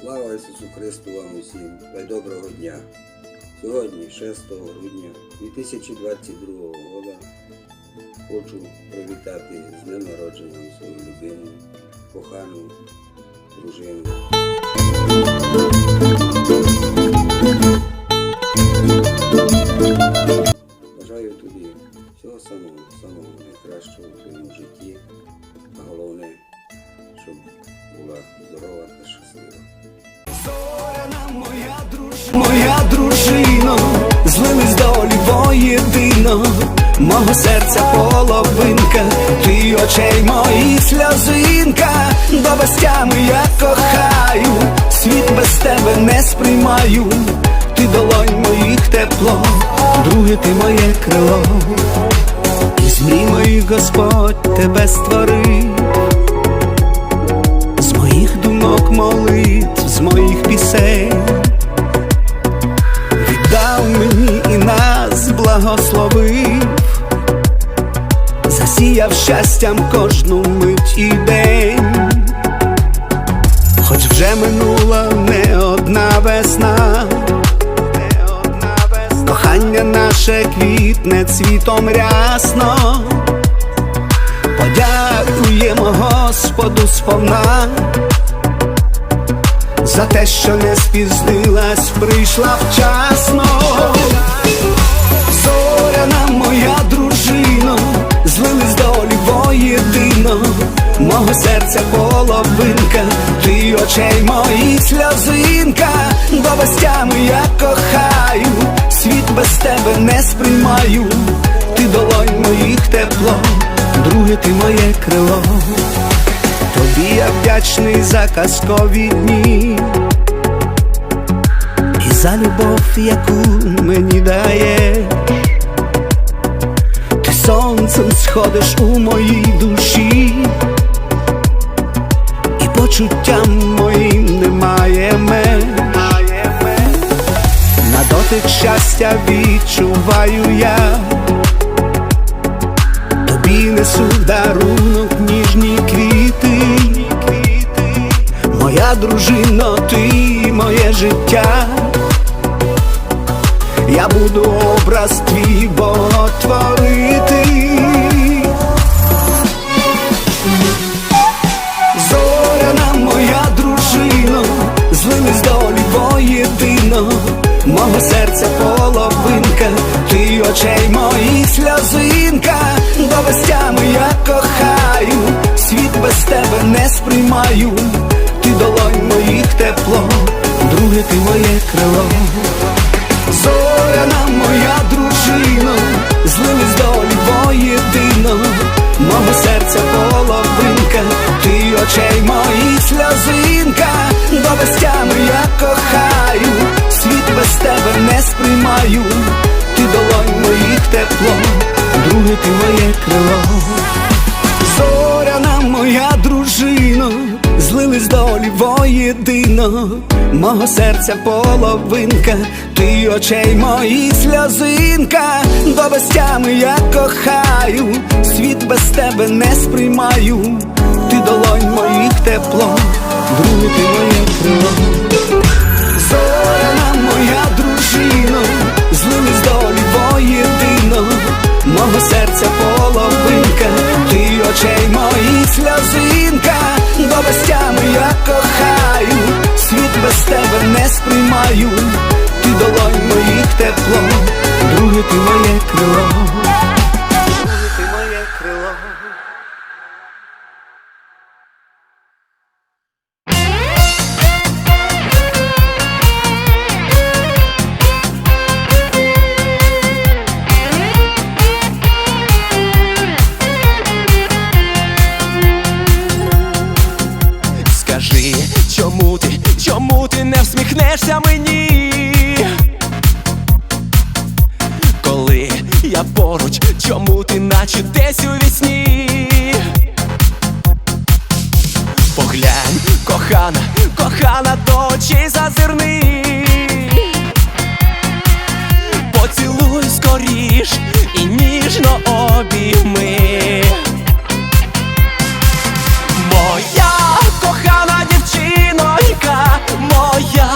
Слава Ісусу Христу вам усім та й доброго дня! Сьогодні, 6 грудня 2022 року, хочу привітати з днем народження свою любиму, кохану дружину. Бажаю тобі всього самого, самого найкращого в твоєму житті, а головне, щоб була здорова та щаслива. Зоряна моя дружина, моя дружина, злились долі воєдино, мого серця половинка, ти очей моїх сльозинка, до безтями я кохаю, світ без тебе не сприймаю, ти долонь моїх тепло, друге ти моє крило, із мрій Господь тебе створив. Благословив, засіяв щастям кожну мить і день, хоч вже минула не одна весна, не одна весна, кохання наше квітне цвітом рясно. Подякуємо Господу сповна за те, що не спізнилась, прийшла вчасно. Половинка, ти очей моїх сльозинка, до безтями я кохаю, світ без тебе не сприймаю, ти долонь моїх тепло, друге ти моє крило. Тобі я вдячний за казкові дні і за любов, яку мені даєш. Ти сонцем сходиш у моїй душі, почуттям моїм немає меж. На дотик щастя відчуваю я. Тобі несу дарунок ніжні квіти, моя дружина, ти моє життя. Я буду образ твій боготворити. Зоряна сприймаю, ти долонь моїх тепло, друге ти моє крило. Зоряна моя дружина, злились долі воєдино, мого серця половинка, ти очей моїх сльозинка, до безтями я кохаю, світ без тебе не сприймаю, ти долонь моїх тепло, друге ти моє крило. Воєдино, мого серця половинка, ти очей моїх сльозинка, до безтями я кохаю, світ без тебе не сприймаю, ти долонь моїх тепло, друге ти моє крило. Тепло, друге ти моє крило. Друге ти моє крило. Скажи, чому ти, чому ти не всміхнешся мені? Чому ти наче десь у вісні? Поглянь, кохана, кохана, до очей зазирни. Поцілуй скоріш і ніжно обійми. Моя кохана дівчинонька, моя